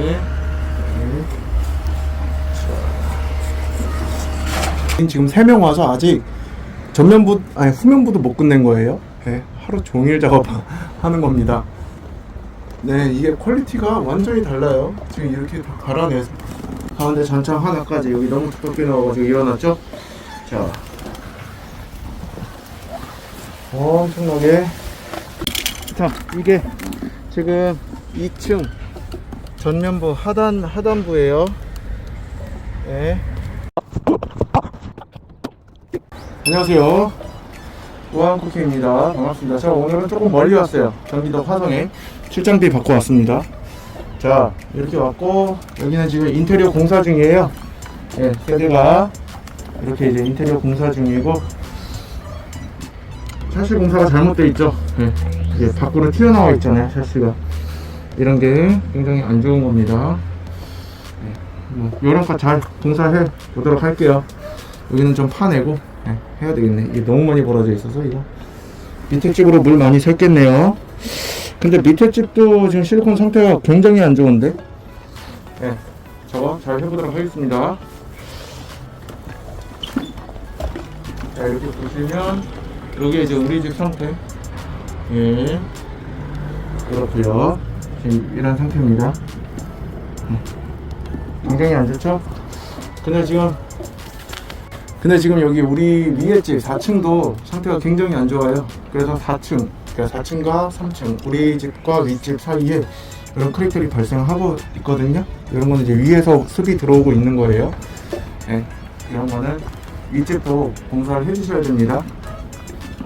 네. 네. 지금 3명 와서 아직 전면부 아니 후면부도 못 끝낸 거예요. 네, 하루 종일 작업하는 겁니다. 네, 이게 퀄리티가 완전히 달라요. 지금 이렇게 다 갈아내서 가운데 잔창 하나까지 여기 너무 두껍게 넣어가지고 일어났죠? 자, 엄청나게. 자, 이게 지금 2층 전면부 하단 하단부예요. 네. 안녕하세요. 우한쿠키입니다. 반갑습니다. 제가 오늘은 조금 멀리 왔어요. 경기도 화성에 출장비 받고 왔습니다. 자, 이렇게 왔고 여기는 지금 인테리어 공사 중이에요. 예, 세대가 이렇게 이제 인테리어 공사 중이고 샤시 공사가 잘못돼 있죠. 예, 이게 밖으로 튀어나와 있잖아요. 샤시가 이런 게 굉장히 안 좋은 겁니다. 예, 뭐 이런 거잘 공사해 보도록 할게요. 여기는 좀 파내고 예, 해야 되겠네. 이게 너무 많이 벌어져 있어서 이거 밑에 집으로 물 많이 샜겠네요. 근데 밑에 집도 지금 실리콘 상태가 굉장히 안 좋은데. 예, 저거 잘 해보도록 하겠습니다. 자 이렇게 보시면 여기 이제 우리 집 상태. 예, 이렇게요. 지금 이런 상태입니다. 예. 굉장히 안 좋죠? 근데 지금 근데 지금 여기 우리 위에 집 4층도 상태가 굉장히 안 좋아요. 그래서 4층, 그러니까 4층과 3층, 우리 집과 윗집 사이에 이런 크랙들이 발생하고 있거든요. 이런 거는 이제 위에서 습이 들어오고 있는 거예요. 네, 이런 거는 윗집도 공사를 해주셔야 됩니다.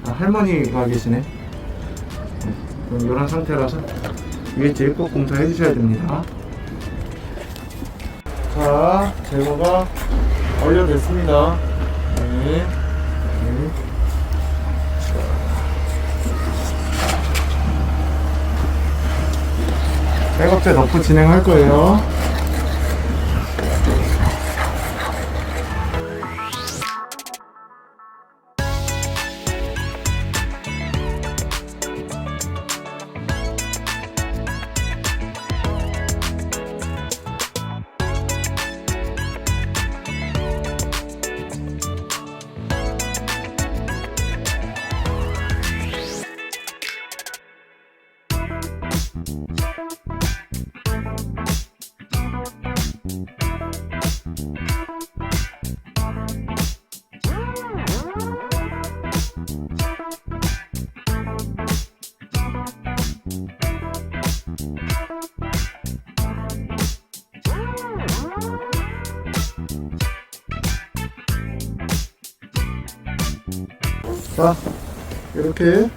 아, 할머니가 계시네. 네, 그럼 이런 상태라서 윗집 꼭 공사해 주셔야 됩니다. 자, 제거가 완료됐습니다. 네. 네. 백업제 넣고 진행할 거예요. 자, 이렇게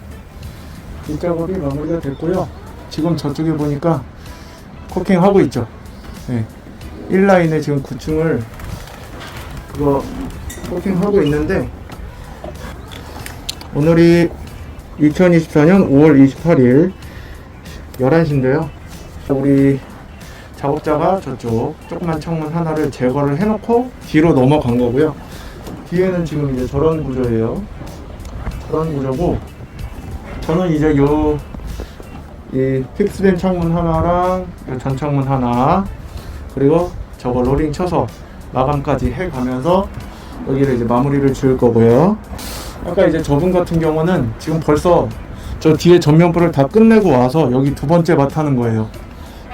뒷작업이 마무리가 됐고요. 지금 저쪽에 보니까 코킹 하고 있죠. 네. 1라인에 지금 9층을 그거 코킹 하고 있는데 오늘이 2024년 5월 28일 11시인데요. 우리 작업자가 저쪽 조그만 창문 하나를 제거를 해놓고 뒤로 넘어간 거고요. 뒤에는 지금 이제 저런 구조예요. 저런 구조고 저는 이제 요 이 픽스된 창문 하나랑 요 전창문 하나 그리고 저거 로링 쳐서 마감까지 해 가면서 여기를 이제 마무리를 지을 거고요. 아까 이제 저분 같은 경우는 지금 벌써 저 뒤에 전면부를 다 끝내고 와서 여기 두 번째 밭 하는 거예요.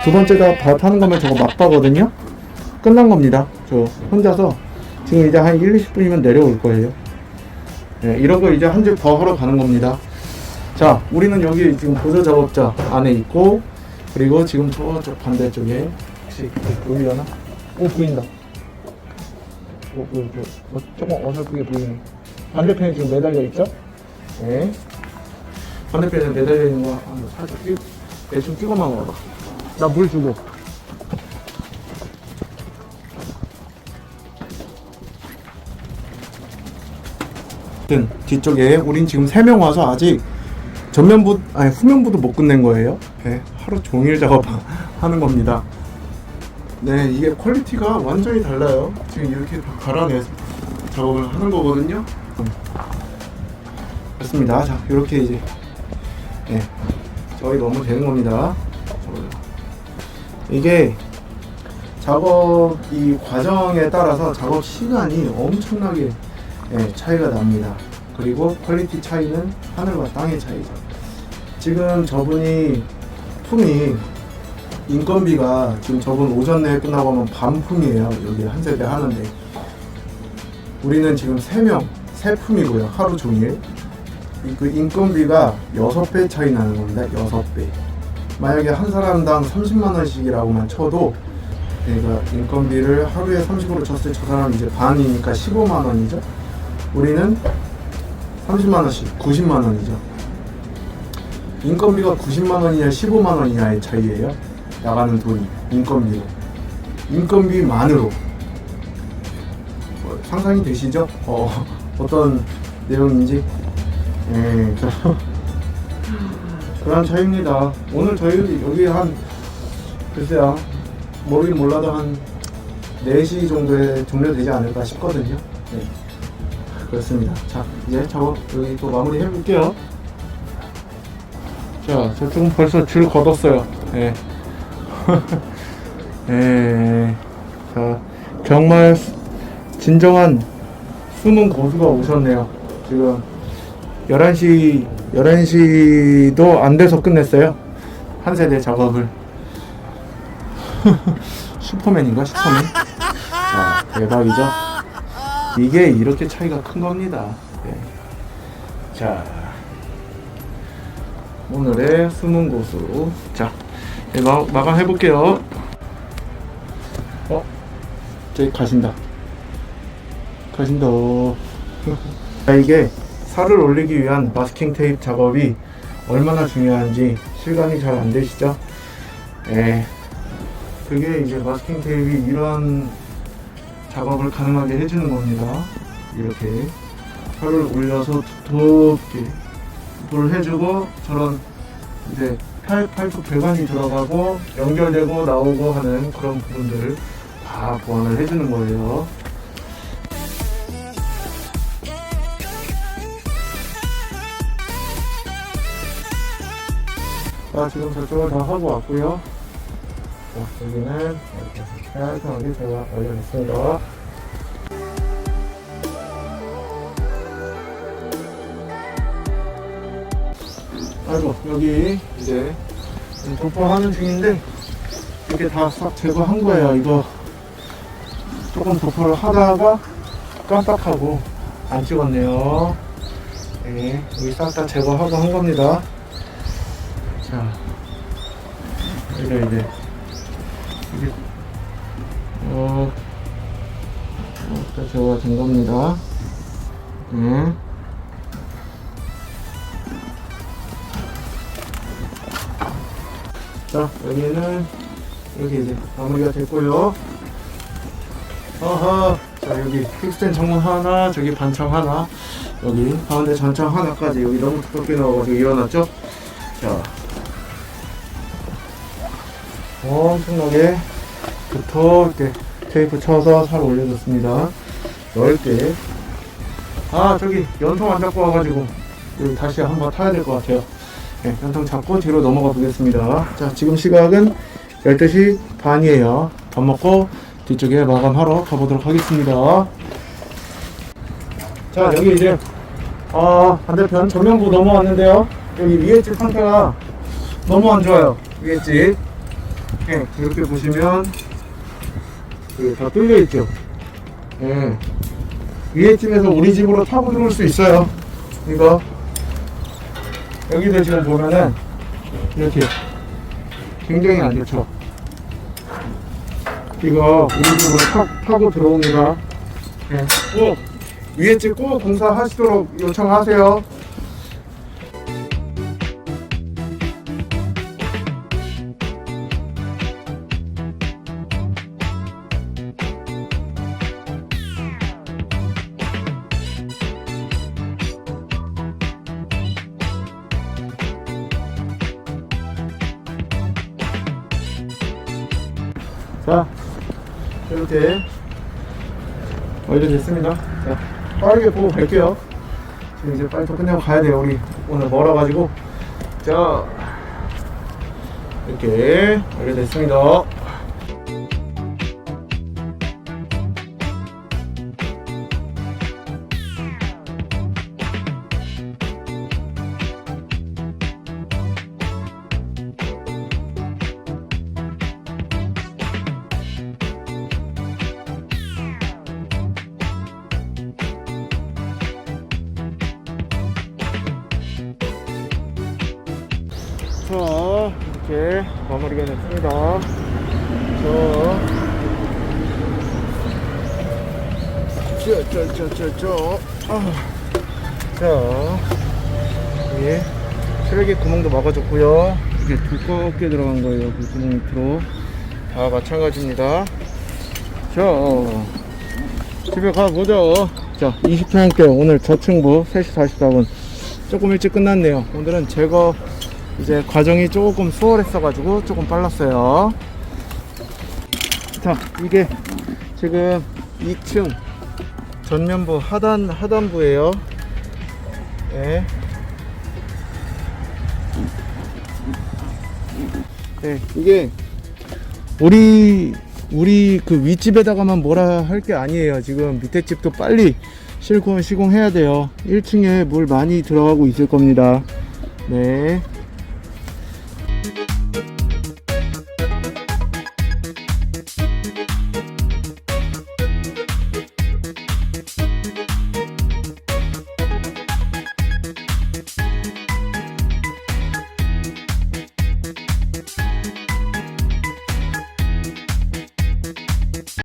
두 번째 다밭 하는 거면 저거 막바거든요. 끝난 겁니다. 저 혼자서 지금 이제 한 1, 20분이면 내려올 거예요. 네, 이런 거 이제 한 집 더 하러 가는 겁니다. 자, 우리는 여기 지금 보조 작업자 안에 있고, 그리고 지금 저쪽 반대쪽에 혹시 보이려나? 오 보인다. 오 보여 보여. 어, 조금 어설프게 보이네. 반대편에 지금 매달려 있죠? 네. 반대편에 매달려 있는 거 한번 살짝 끼, 대충 끼고만 와봐. 나 물 주고. 하여튼 뒤쪽에 우린 지금 3명 와서 아직 전면부 아니 후면부도 못 끝낸 거예요. 네, 하루 종일 작업하는 겁니다. 네, 이게 퀄리티가 완전히 달라요. 지금 이렇게 다 갈아내서 작업을 하는 거거든요. 됐습니다. 자, 이렇게 이제 네, 저희 너무 되는 겁니다. 이게 작업 이 과정에 따라서 작업 시간이 엄청나게 예, 차이가 납니다. 그리고 퀄리티 차이는 하늘과 땅의 차이죠. 지금 저분이 품이 인건비가 지금 저분 오전 내에 끝나고 하면 반품이에요. 여기 한 세대 하는데 우리는 지금 3명, 3품이고요. 하루 종일. 이- 그 인건비가 6배 차이 나는 겁니다. 6배. 만약에 한 사람당 30만 원씩이라고만 쳐도 그러니까 인건비를 하루에 30으로 쳤을 때 저 사람 이제 반이니까 15만 원이죠. 우리는 30만 원씩 90만 원이죠. 인건비가 90만 원이냐 15만 원이냐의 차이예요. 나가는 돈이 인건비로. 인건비만으로 뭐, 상상이 되시죠? 어, 어떤 내용인지. 예, 저 그런 차이입니다. 오늘 저희 여기 한 글쎄요 모르긴 몰라도 한 4시 정도에 종료되지 않을까 싶거든요. 네. 그렇습니다. 자, 이제 작업 여기 또 마무리 해볼게요. 자, 저쪽은 벌써 줄 걷었어요. 예. 예. 자, 정말 수- 진정한 숨은 고수가 오셨네요. 지금 11시, 11시도 안 돼서 끝냈어요. 한 세대 작업을. 슈퍼맨인가? 슈퍼맨? 자, 대박이죠? 이게 이렇게 차이가 큰 겁니다. 네. 자, 오늘의 숨은 고수. 자, 네, 마, 마감 해볼게요. 어? 저기 가신다. 가신다. 자, 이게 살을 올리기 위한 마스킹 테이프 작업이 얼마나 중요한지 실감이 잘 안 되시죠? 예. 그게 이제 마스킹 테이프이 이런 작업을 가능하게 해주는 겁니다. 이렇게 살을 올려서 두텁게 불 해주고 저런 이제 파이, 파이프 배관이 들어가고 연결되고 나오고 하는 그런 부분들을 다 보완을 해주는 거예요. 자, 지금 저쪽을 다 하고 왔고요. 자, 여기는 이렇게 깔끔하게 제가 올려냈습니다. 아이고, 여기 이제 도포하는 중인데, 이렇게 다 싹 제거한 거예요. 이거 조금 도포를 하다가 깜빡하고 안 찍었네요. 네, 여기 싹 다 제거하고 한 겁니다. 자, 이래 이제 이게 어, 어, 다 제거가 된 겁니다. 네. 자, 여기는 이렇게 이제 마무리가 됐고요. 어허, 자 여기 픽스된 창문 하나, 저기 반창 하나, 여기 가운데 전창 하나까지 여기 너무 두껍게 넣어가지고 일어났죠? 엄청나게 두텁게 테이프 쳐서 살 올려줬습니다. 넓게. 아, 저기 연통 안 잡고 와가지고 다시 한번 타야 될 것 같아요. 네, 연통 잡고 뒤로 넘어가 보겠습니다. 자, 지금 시각은 12시 반이에요. 밥 먹고 뒤쪽에 마감하러 가보도록 하겠습니다. 자, 여기 이제 어, 반대편 조명부 넘어왔는데요. 여기 위에 집 상태가 너무 안 좋아요. 위에 집. 네, 이렇게 보시면 여기 다 뚫려 있죠. 네. 위에 집에서 우리 집으로 타고 들어올 수 있어요. 이거 여기도 지금 보면은 이렇게 굉장히 안 좋죠. 이거 우리 집으로 타, 타고 들어옵니다. 네. 꼭 위에 집 꼭 공사하시도록 요청하세요. 자, 이렇게 완료됐습니다. 자, 빠르게 보고 갈게요. 지금 이제 빨리 또 끝내고 가야 돼요. 우리 오늘 멀어가지고. 자, 이렇게 완료됐습니다. 이렇게 마무리가 됐습니다. 저, 저, 저, 저, 저, 저, 아, 자, 여기 쓰레기 구멍도 막아줬고요. 이게 두껍게 들어간 거예요. 그 구멍 밑으로 다 마찬가지입니다. 자, 집에 가보자. 자, 20평형대 오늘 저층부 3시 44분 조금 일찍 끝났네요. 오늘은 제거 이제 과정이 조금 수월했어가지고 조금 빨랐어요. 자, 이게 지금 2층 전면부 하단 하단부예요. 네. 네, 이게 우리 우리 그 윗집에다가만 뭐라 할 게 아니에요. 지금 밑에 집도 빨리 실콘 시공해야 돼요. 1층에 물 많이 들어가고 있을 겁니다. 네.